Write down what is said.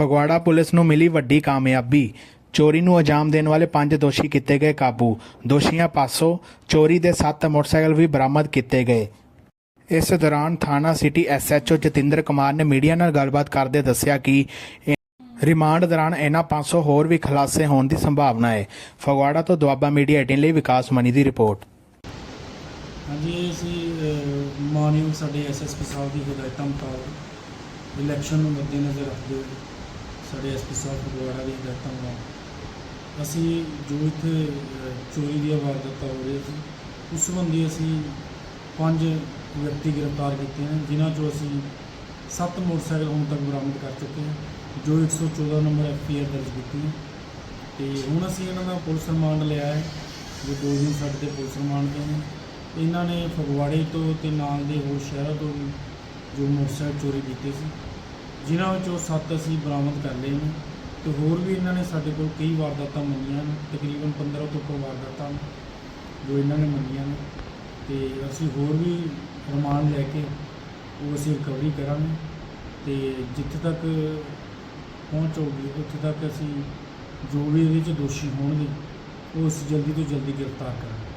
Phagwara police ਨੂੰ ਮਿਲੀ ਵੱਡੀ ਕਾਮਯਾਬੀ। ਚੋਰੀ ਨੂੰ ਅੰਜਾਮ ਦੇਣ ਵਾਲੇ ਪੰਜ ਦੋਸ਼ੀ ਕੀਤੇ ਗਏ ਕਾਬੂ। ਦੋਸ਼ੀਆਂ ਪਾਸੋਂ ਚੋਰੀ ਦੇ 7 ਮੋਟਰਸਾਈਕਲ ਵੀ ਬਰਾਮਦ ਕੀਤੇ ਗਏ। ਇਸ ਦੌਰਾਨ ਥਾਣਾ ਸਿਟੀ ਐਸਐਚਓ ਜਤਿੰਦਰ ਕੁਮਾਰ ਨੇ ਮੀਡੀਆ ਨਾਲ ਗੱਲਬਾਤ ਕਰਦੇ ਦੱਸਿਆ ਕਿ ਰਿਮਾਂਡ ਦੌਰਾਨ ਇਹਨਾਂ 500 ਹੋਰ ਵੀ ਖੁਲਾਸੇ ਹੋਣ ਦੀ ਸੰਭਾਵਨਾ ਹੈ। ਫਗਵਾੜਾ ਤੋਂ ਦੁਆਬਾ ਮੀਡੀਆ 18 ਲਈ ਵਿਕਾਸ ਮਨੀ ਦੀ ਰਿਪੋਰਟ। ਹਾਂਜੀ, ਅਸੀਂ ਮਾਨਯੋਗ ਸਾਡੇ ਐਸਐਸਪੀ ਸਾਹਿਬ ਦੀ ਹਦਾਇਤਾਂ ਮੁਤਾਬਕ ਇਲੈਕਸ਼ਨ ਨੂੰ ਮੱਦੇਨਜ਼ਰ ਰੱਖਦੇ ਹੋਏ ਸਾਡੇ ਐਸਪੀ ਸਾਹਿਬ ਫਗਵਾੜਾ ਦੀ ਹਦਾਇਤਾਂ ਨਾਲ ਅਸੀਂ ਜੋ ਇੱਥੇ ਚੋਰੀ ਦੀਆਂ ਵਾਰਦਾਤਾਂ ਹੋ ਰਹੀਆਂ ਸੀ, ਉਸ ਸੰਬੰਧੀ ਅਸੀਂ ਪੰਜ ਵਿਅਕਤੀ ਗ੍ਰਿਫਤਾਰ ਕੀਤੇ ਹਨ ਜਿਨ੍ਹਾਂ ਚੋਂ ਅਸੀਂ ਸੱਤ ਮੋਟਰਸਾਈਕਲ ਹੁਣ ਤੱਕ ਬਰਾਮਦ ਕਰ ਚੁੱਕੇ ਹਾਂ, ਜੋ 114 ਨੰਬਰ ਐਫਆਈਆਰ ਦਰਜ ਕੀਤੀ ਹੈ। ਤੇ ਹੁਣ ਅਸੀਂ ਇਹਨਾਂ ਦਾ ਪੁਲਿਸ ਰਿਮਾਂਡ ਲਿਆ ਹੈ, ਜੋ ਦੋ ਦਿਨ ਸਾਡੇ ਤੇ ਪੁਲਿਸ ਰਿਮਾਂਡ ਤੇ ਨੇ। ਇਹਨਾਂ ਨੇ ਫਗਵਾੜੇ ਤੋਂ ਤੇ ਨਾਲ ਦੇ ਹੋਰ ਸ਼ਹਿਰਾਂ ਤੋਂ ਵੀ ਜੋ ਮੋਟਰਸਾਈਕਲ ਚੋਰੀ ਕੀਤੇ ਸੀ ਜਿਨ੍ਹਾਂ ਵਿੱਚੋਂ ਸੱਤ ਅਸੀਂ ਬਰਾਮਦ ਕਰ ਲਏ ਨੇ ਤੇ ਹੋਰ ਵੀ ਇਹਨਾਂ ਨੇ ਸਾਡੇ ਕੋਲ ਕਈ ਵਾਰਦਾਤਾਂ ਮੰਨੀਆਂ ਨੇ, ਤਕਰੀਬਨ 15 ਤੋਂ ਉੱਪਰ ਵਾਰਦਾਤਾਂ ਜੋ ਇਹਨਾਂ ਨੇ ਮੰਨੀਆਂ ਨੇ। ਤੇ ਅਸੀਂ ਹੋਰ ਵੀ ਰਿਮਾਂਡ ਲੈ ਕੇ ਉਹ ਅਸੀਂ ਰਿਕਵਰੀ ਕਰਾਂਗੇ ਤੇ ਜਿੱਥੇ ਤੱਕ ਪਹੁੰਚ ਹੋਊਗੀ, ਉੱਥੇ ਤੱਕ ਅਸੀਂ ਜੋ ਵੀ ਇਹਦੇ 'ਚ ਦੋਸ਼ੀ ਹੋਣਗੇ, ਉਹ ਅਸੀਂ ਜਲਦੀ ਤੋਂ ਜਲਦੀ ਗ੍ਰਿਫਤਾਰ ਕਰਾਂਗੇ।